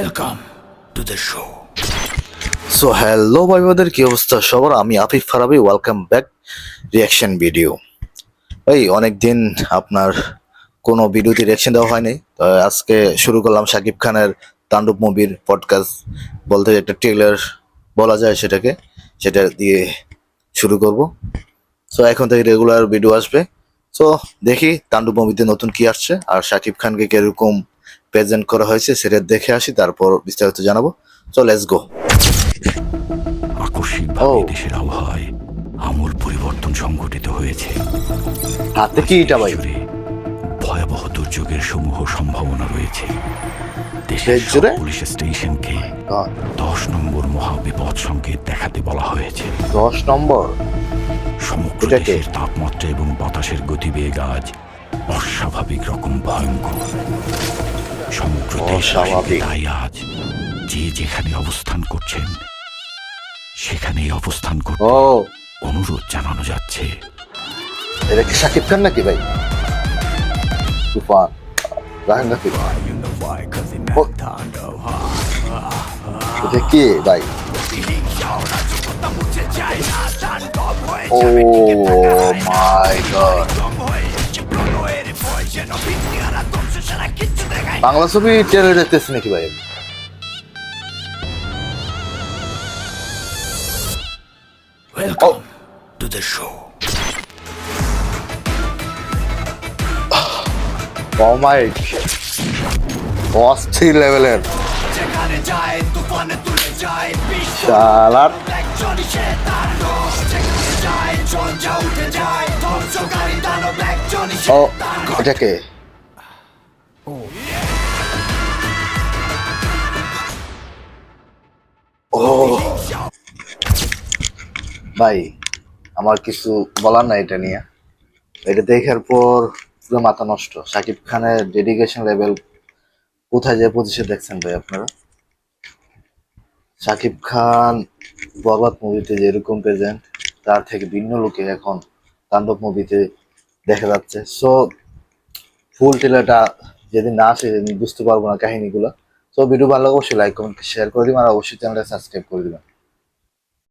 Welcome to the show. So hello ভাই বোনদের, কি অবস্থা? সবার, আমি Afif Farabi welcome back reaction video এই অনেক দিন আপনার কোনো ভিডিওতে রিয়াকশন দেওয়া হয়নি। তো আজকে শুরু করলাম শাকিব খানের তাণ্ডব মুভির পডকাস্ট বলতে একটা ট্রেলার বলা যায় সেটাকে, সেটা দিয়ে শুরু করব। সো এখন থেকে রেগুলার ভিডিও আসবে। সো দেখি তাণ্ডব মুভিতে নতুন কি আসছে, আর শাকিব খানকে কীরকম প্রেজেন্ট করা হয়েছে সেটা দেখে আসি তারপর বিস্তারিত জানাব। সো লেটস গো আকস্মিকভাবে দেশের আবহাওয়ায় আমূল পরিবর্তন সংঘটিত হয়েছে। হাতে কি এটা ভাই? ভয়াবহ দুর্যোগের সমূহ সম্ভাবনা রয়েছে। দেশের জুড়ে? পুলিশ স্টেশনকে দশ নম্বর মহাবিপদ সংকেত দেখাতে বলা হয়েছে। দশ নম্বর? সমগ্র দেশের তাপমাত্রা এবং বাতাসের গতিবেগ আজ অস্বাভাবিক রকম ভয়ঙ্কর। অস্বাভাবিক। তাই আজ যে যেখানে অবস্থান করছেন সেখানেই অবস্থান করতে ও। অনুরোধ জানানো যাচ্ছে। এটা কি শাকিব খান নাকি ভাই? তুফান। রাহেন ও। এটা কি ভাই? ও মাই গড। বাংলা ছবি ট্রেলার দেখতেছি নাকি ভাই? ওয়েলকাম টু দ্য শো অস্থির লেভেলের শালার। ভাই, আমার কিছু বলার নাই এটা নিয়ে। এটা দেখার পর পুরো মাথা নষ্ট। সাকিব খানের ডেডিকেশন লেভেল কোথায় যে পজিশন দেখছেন ভাই আপনারা? সাকিব খান বরবাদ মুভিতে যেরকম প্রেজেন্ট তার থেকে ভিন্ন লোকে এখন তাণ্ডব মুভিতে দেখা যাচ্ছে। সো ফুল টেলারটা যেদিন না আসে বুঝতে পারব না কাহিনীগুলো। সো ভিডিও ভালো লাগলে অবশ্যই লাইক কমেন্ট শেয়ার করে দিবেন আর অবশ্যই চ্যানেলটা সাবস্ক্রাইব করে দিবেন।